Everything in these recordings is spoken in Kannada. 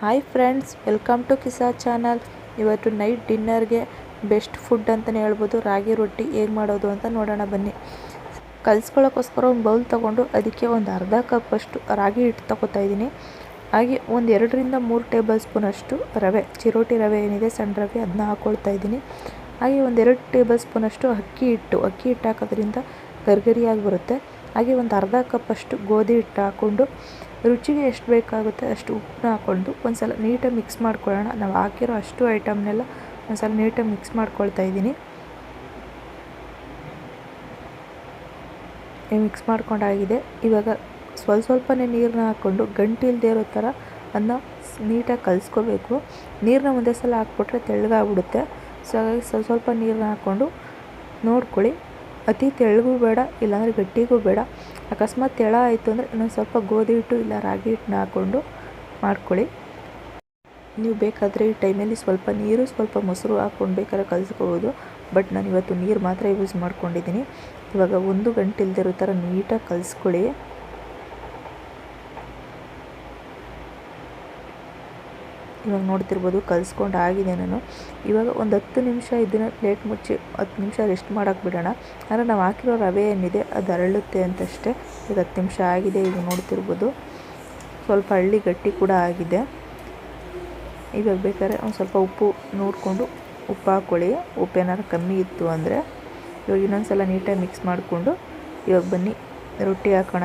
Hi friends, welcome to ಕಿಸಾ channel. ಇವತ್ತು ನೈಟ್ ಡಿನ್ನರ್ಗೆ ಬೆಸ್ಟ್ ಫುಡ್ ಅಂತಲೇ ಹೇಳ್ಬೋದು. ರಾಗಿ ರೊಟ್ಟಿ ಹೇಗೆ ಮಾಡೋದು ಅಂತ ನೋಡೋಣ ಬನ್ನಿ. ಕಲಿಸ್ಕೊಳ್ಳೋಕ್ಕೋಸ್ಕರ ಒಂದು ಬೌಲ್ ತೊಗೊಂಡು ಅದಕ್ಕೆ ಒಂದು ಅರ್ಧ ಕಪ್ಪಷ್ಟು ರಾಗಿ ಹಿಟ್ಟು ತಗೋತಾ ಇದ್ದೀನಿ. ಹಾಗೆ ಒಂದು ಎರಡರಿಂದ ಮೂರು ಟೇಬಲ್ ಸ್ಪೂನಷ್ಟು ರವೆ, ಚಿರೋಟಿ ರವೆ ಏನಿದೆ, ಸಣ್ಣ ರವೆ ಅದನ್ನ ಹಾಕ್ಕೊಳ್ತಾ ಇದ್ದೀನಿ. ಹಾಗೆ ಒಂದೆರಡು ಟೇಬಲ್ ಸ್ಪೂನಷ್ಟು ಅಕ್ಕಿ ಹಿಟ್ಟು. ಅಕ್ಕಿ ಹಿಟ್ಟು ಹಾಕೋದ್ರಿಂದ ಗರ್ಗರಿಯಾಗಿ ಬರುತ್ತೆ. ಹಾಗೆ ಒಂದು ಅರ್ಧ ಕಪ್ಪಷ್ಟು ಗೋಧಿ ಹಿಟ್ಟು ಹಾಕ್ಕೊಂಡು ರುಚಿಗೆ ಎಷ್ಟು ಬೇಕಾಗುತ್ತೆ ಅಷ್ಟು ಉಪ್ಪನ್ನ ಹಾಕ್ಕೊಂಡು ಒಂದು ಸಲ ನೀಟಾಗಿ ಮಿಕ್ಸ್ ಮಾಡ್ಕೊಳ್ಳೋಣ. ನಾವು ಹಾಕಿರೋ ಅಷ್ಟು ಐಟಮ್ನೆಲ್ಲ ಒಂದು ಸಲ ನೀಟಾಗಿ ಮಿಕ್ಸ್ ಮಾಡ್ಕೊಳ್ತಾ ಇದ್ದೀನಿ. ಮಿಕ್ಸ್ ಮಾಡ್ಕೊಂಡಾಗಿದೆ. ಇವಾಗ ಸ್ವಲ್ಪ ಸ್ವಲ್ಪನೇ ನೀರನ್ನ ಹಾಕ್ಕೊಂಡು ಗಂಟಿಲ್ದೇ ಇರೋ ಥರ ಅದನ್ನ ನೀಟಾಗಿ ಕಲಿಸ್ಕೋಬೇಕು. ನೀರನ್ನ ಒಂದೇ ಸಲ ಹಾಕ್ಬಿಟ್ರೆ ತೆಳ್ಳಗಾಗ್ಬಿಡುತ್ತೆ. ಸೊ ಹಾಗಾಗಿ ಸ್ವಲ್ಪ ಸ್ವಲ್ಪ ನೀರನ್ನ ಹಾಕ್ಕೊಂಡು ನೋಡ್ಕೊಳ್ಳಿ. ಅತಿ ತೆಳ್ಳಗೂ ಬೇಡ, ಇಲ್ಲಾಂದರೆ ಗಟ್ಟಿಗೂ ಬೇಡ. ಅಕಸ್ಮಾತ್ ತೆಳ ಆಯಿತು ಅಂದರೆ ಇನ್ನೊಂದು ಸ್ವಲ್ಪ ಗೋಧಿ ಹಿಟ್ಟು ಇಲ್ಲ ರಾಗಿ ಹಿಟ್ಟನ್ನ ಹಾಕ್ಕೊಂಡು ಮಾಡ್ಕೊಳ್ಳಿ. ನೀವು ಬೇಕಾದರೆ ಈ ಟೈಮಲ್ಲಿ ಸ್ವಲ್ಪ ನೀರು, ಸ್ವಲ್ಪ ಮೊಸರು ಹಾಕ್ಕೊಂಡು ಬೇಕಾದ್ರೆ ಕಲಿಸ್ಕೋಬೋದು. ಬಟ್ ನಾನು ಇವತ್ತು ನೀರು ಮಾತ್ರ ಯೂಸ್ ಮಾಡ್ಕೊಂಡಿದ್ದೀನಿ. ಇವಾಗ ಒಂದು ಗಂಟೆ ಇಲ್ದಿರೋ ಥರ ನೀಟಾಗಿ ಕಲಿಸ್ಕೊಳ್ಳಿ. ಇವಾಗ ನೋಡ್ತಿರ್ಬೋದು, ಕಲಿಸ್ಕೊಂಡು ಆಗಿದೆ ನಾನು. ಇವಾಗ ಒಂದು ಹತ್ತು ನಿಮಿಷ ಇದನ್ನು ಪ್ಲೇಟ್ ಮುಚ್ಚಿ ಹತ್ತು ನಿಮಿಷ ರೆಸ್ಟ್ ಮಾಡೋಕೆ ಬಿಡೋಣ. ಆದರೆ ನಾವು ಹಾಕಿರೋ ರವೆ ಏನಿದೆ ಅದು ಅರಳುತ್ತೆ ಅಂತಷ್ಟೇ. ಈಗ ಹತ್ತು ನಿಮಿಷ ಆಗಿದೆ, ಈಗ ನೋಡ್ತಿರ್ಬೋದು. ಸ್ವಲ್ಪ ಹಳ್ಳಿ ಗಟ್ಟಿ ಕೂಡ ಆಗಿದೆ. ಇವಾಗ ಬೇಕಾದ್ರೆ ಒಂದು ಸ್ವಲ್ಪ ಉಪ್ಪು ನೋಡಿಕೊಂಡು ಉಪ್ಪು ಹಾಕ್ಕೊಳ್ಳಿ ಉಪ್ಪು ಏನಾದ್ರು ಕಮ್ಮಿ ಇತ್ತು ಅಂದರೆ ಇವಾಗ ಇನ್ನೊಂದು ಸಲ ನೀಟಾಗಿ ಮಿಕ್ಸ್ ಮಾಡಿಕೊಂಡು ಇವಾಗ ಬನ್ನಿ. ರೊಟ್ಟಿ ಹಾಕೋಣ.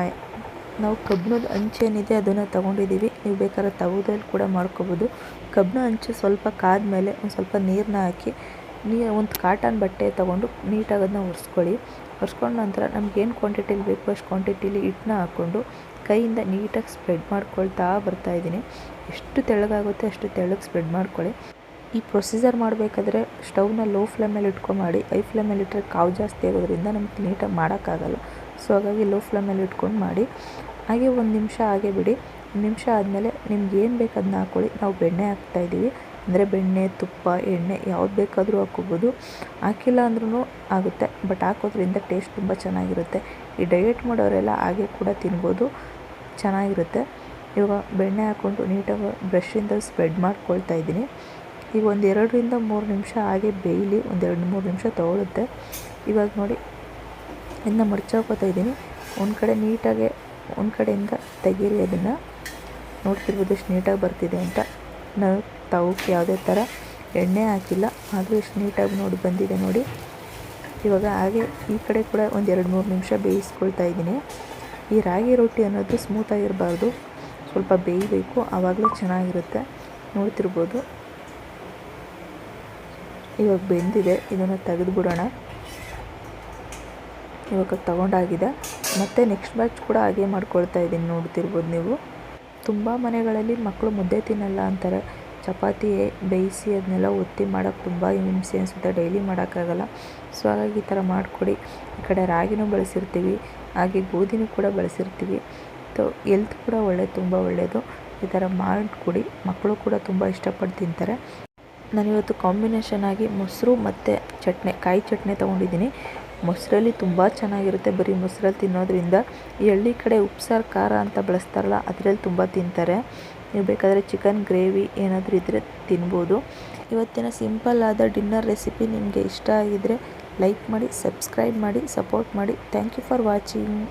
ನಾವು ಕಬ್ಬಿಣದ ಏನಿದೆ ಅದನ್ನು ತೊಗೊಂಡಿದ್ದೀವಿ. ನೀವು ಬೇಕಾದ್ರೆ ತವದಲ್ಲಿ ಕೂಡ ಮಾಡ್ಕೋಬೋದು. ಕಬ್ಬಿಣ ಹಂಚು ಸ್ವಲ್ಪ ಕಾದ ಮೇಲೆ ಒಂದು ಸ್ವಲ್ಪ ನೀರನ್ನ ಹಾಕಿ ನೀರು ಒಂದು ಕಾಟನ್ ಬಟ್ಟೆ ತೊಗೊಂಡು ನೀಟಾಗಿ ಅದನ್ನ ಒರೆಸ್ಕೊಳ್ಳಿ. ಒರೆಸ್ಕೊಂಡ ನಂತರ ನಮಗೇನು ಕ್ವಾಂಟಿಟಿಲಿ ಬೇಕು ಅಷ್ಟು ಕ್ವಾಂಟಿಟಿಲಿ ಹಿಟ್ಟನ್ನ ಹಾಕ್ಕೊಂಡು ಕೈಯಿಂದ ನೀಟಾಗಿ ಸ್ಪ್ರೆಡ್ ಮಾಡ್ಕೊಳ್ತಾ ಬರ್ತಾಯಿದ್ದೀನಿ ಎಷ್ಟು ತೆಳ್ಳಗಾಗುತ್ತೆ ಅಷ್ಟು ತೆಳ್ಳಗೆ ಸ್ಪ್ರೆಡ್ ಮಾಡ್ಕೊಳ್ಳಿ. ಈ ಪ್ರೊಸೀಜರ್ ಮಾಡಬೇಕಾದ್ರೆ ಸ್ಟವ್ನ ಲೋ ಫ್ಲೇಮಲ್ಲಿ ಇಟ್ಕೊಂಡು ಹೈ ಫ್ಲೇಮಲ್ಲಿ ಇಟ್ಟರೆ ಕಾವು ಜಾಸ್ತಿ ಆಗೋದ್ರಿಂದ ನಮ್ಗೆ ನೀಟಾಗಿ ಮಾಡೋಕ್ಕಾಗಲ್ಲ. ಸೊ ಹಾಗಾಗಿ ಲೋ ಫ್ಲೇಮಲ್ಲಿ ಇಟ್ಕೊಂಡು ಮಾಡಿ. ಹಾಗೆ ಒಂದು ನಿಮಿಷ ಹಾಗೆ ಬಿಡಿ. ಒಂದು ನಿಮಿಷ ಆದಮೇಲೆ ನಿಮ್ಗೆ ಏನು ಬೇಕು ಅದನ್ನ ಹಾಕ್ಕೊಳ್ಳಿ. ನಾವು ಬೆಣ್ಣೆ ಹಾಕ್ತಾಯಿದ್ದೀವಿ ಅಂದರೆ ಬೆಣ್ಣೆ, ತುಪ್ಪ, ಎಣ್ಣೆ ಯಾವ್ದು ಬೇಕಾದರೂ ಹಾಕ್ಕೋಬೋದು. ಹಾಕಿಲ್ಲ ಅಂದ್ರೂ ಆಗುತ್ತೆ. ಬಟ್ ಹಾಕೋದ್ರಿಂದ ಟೇಸ್ಟ್ ತುಂಬ ಚೆನ್ನಾಗಿರುತ್ತೆ. ಈ ಡಯೆಟ್ ಮಾಡೋರೆಲ್ಲ ಹಾಗೆ ಕೂಡ ತಿನ್ಬೋದು. ಚೆನ್ನಾಗಿರುತ್ತೆ. ಇವಾಗ ಬೆಣ್ಣೆ ಹಾಕ್ಕೊಂಡು ನೀಟಾಗಿ ಬ್ರಷಿಂದ ಸ್ಪ್ರೆಡ್ ಮಾಡ್ಕೊಳ್ತಾ ಇದ್ದೀನಿ. ಈಗ ಒಂದು ಎರಡರಿಂದ ಮೂರು ನಿಮಿಷ ಹಾಗೆ ಬೇಯಲಿ. ಒಂದು ಎರಡು ಮೂರು ನಿಮಿಷ ತೊಗೊಳುತ್ತೆ. ಇವಾಗ ನೋಡಿ. ಇದನ್ನ ಮಡ್ಚಾಕೋತಾ ಇದ್ದೀನಿ. ಒಂದು ಕಡೆ ನೀಟಾಗೆ, ಒಂದು ಕಡೆಯಿಂದ ತೆಗೀರಿ ಅದನ್ನು. ನೋಡ್ತಿರ್ಬೋದು ಎಷ್ಟು ನೀಟಾಗಿ ಬರ್ತಿದೆ ಅಂತ. ನಾವು ತವಕ್ಕೆ ಯಾವುದೇ ಥರ ಎಣ್ಣೆ ಹಾಕಿಲ್ಲ, ಆದರೂ ಎಷ್ಟು ನೀಟಾಗಿ ನೋಡಿ ಬಂದಿದೆ ನೋಡಿ. ಇವಾಗ ಹಾಗೆ ಈ ಕಡೆ ಕೂಡ ಒಂದು ಎರಡು ಮೂರು ನಿಮಿಷ ಬೇಯಿಸ್ಕೊಳ್ತಾ ಇದ್ದೀನಿ. ಈ ರಾಗಿ ರೊಟ್ಟಿ ಅನ್ನೋದು ಸ್ಮೂತಾಗಿರಬಾರ್ದು ಸ್ವಲ್ಪ ಬೇಯಬೇಕು ಆವಾಗಲೂ ಚೆನ್ನಾಗಿರುತ್ತೆ. ನೋಡ್ತಿರ್ಬೋದು. ಇವಾಗ ಬೆಂದಿದೆ, ಇದನ್ನು ತೆಗೆದುಬಿಡೋಣ. ಇವಾಗ ತಗೊಂಡಾಗಿದೆ. ಮತ್ತು ನೆಕ್ಸ್ಟ್ ಬ್ಯಾಚ್ ಕೂಡ ಹಾಗೆ ಮಾಡ್ಕೊಳ್ತಾ ಇದ್ದೀನಿ ನೋಡ್ತಿರ್ಬೋದು ನೀವು. ತುಂಬ ಮನೆಗಳಲ್ಲಿ ಮಕ್ಕಳು ಮುದ್ದೆ ತಿನ್ನಲ್ಲ ಅಂತಾರೆ. ಚಪಾತಿ, ಬೇಯಿಸಿ ಅದನ್ನೆಲ್ಲ ಒತ್ತಿ ಮಾಡೋಕ್ಕೆ ತುಂಬ ಹಿಂಸೆ ಅನಿಸುತ್ತೆ ಡೈಲಿ ಮಾಡೋಕ್ಕಾಗಲ್ಲ. ಸೊ ಹಾಗಾಗಿ ಈ ಥರ ಮಾಡಿಕೊಡಿ. ಈ ಕಡೆ ರಾಗಿನೂ ಬಳಸಿರ್ತೀವಿ. ಹಾಗೆ ಗೋಧಿನೂ ಕೂಡ ಬಳಸಿರ್ತೀವಿ. ಸೊ ಎಲ್ತ್ ಕೂಡ ಒಳ್ಳೆ, ತುಂಬ ಒಳ್ಳೆಯದು. ಈ ಥರ ಮಾಡಿಕೊಡಿ. ಮಕ್ಕಳು ಕೂಡ ತುಂಬ ಇಷ್ಟಪಟ್ಟು ತಿಂತಾರೆ. ನಾನಿವತ್ತು ಕಾಂಬಿನೇಷನ್ ಆಗಿ ಮೊಸರು ಮತ್ತು ಚಟ್ನಿ, ಕಾಯಿ ಚಟ್ನಿ ತೊಗೊಂಡಿದ್ದೀನಿ. ಮೊಸರಲ್ಲಿ ತುಂಬ ಚೆನ್ನಾಗಿರುತ್ತೆ. ಬರೀ ಮೊಸರಲ್ಲಿ ತಿನ್ನೋದ್ರಿಂದ ಈ ಹಳ್ಳಿ ಕಡೆ ಉಪ್ಸಾರು, ಖಾರ ಅಂತ ಬಳಸ್ತಾರಲ್ಲ, ಅದರಲ್ಲಿ ತುಂಬ ತಿಂತಾರೆ. ನೀವು ಬೇಕಾದರೆ ಚಿಕನ್, ಗ್ರೇವಿ ಏನಾದರೂ ಇದ್ದರೆ ತಿನ್ಬೋದು. ಇವತ್ತಿನ ಸಿಂಪಲ್ ಆದ ಡಿನ್ನರ್ ರೆಸಿಪಿ ನಿಮಗೆ ಇಷ್ಟ ಆಗಿದ್ದರೆ ಲೈಕ್ ಮಾಡಿ, ಸಬ್ಸ್ಕ್ರೈಬ್ ಮಾಡಿ, ಸಪೋರ್ಟ್ ಮಾಡಿ. Thank you for watching.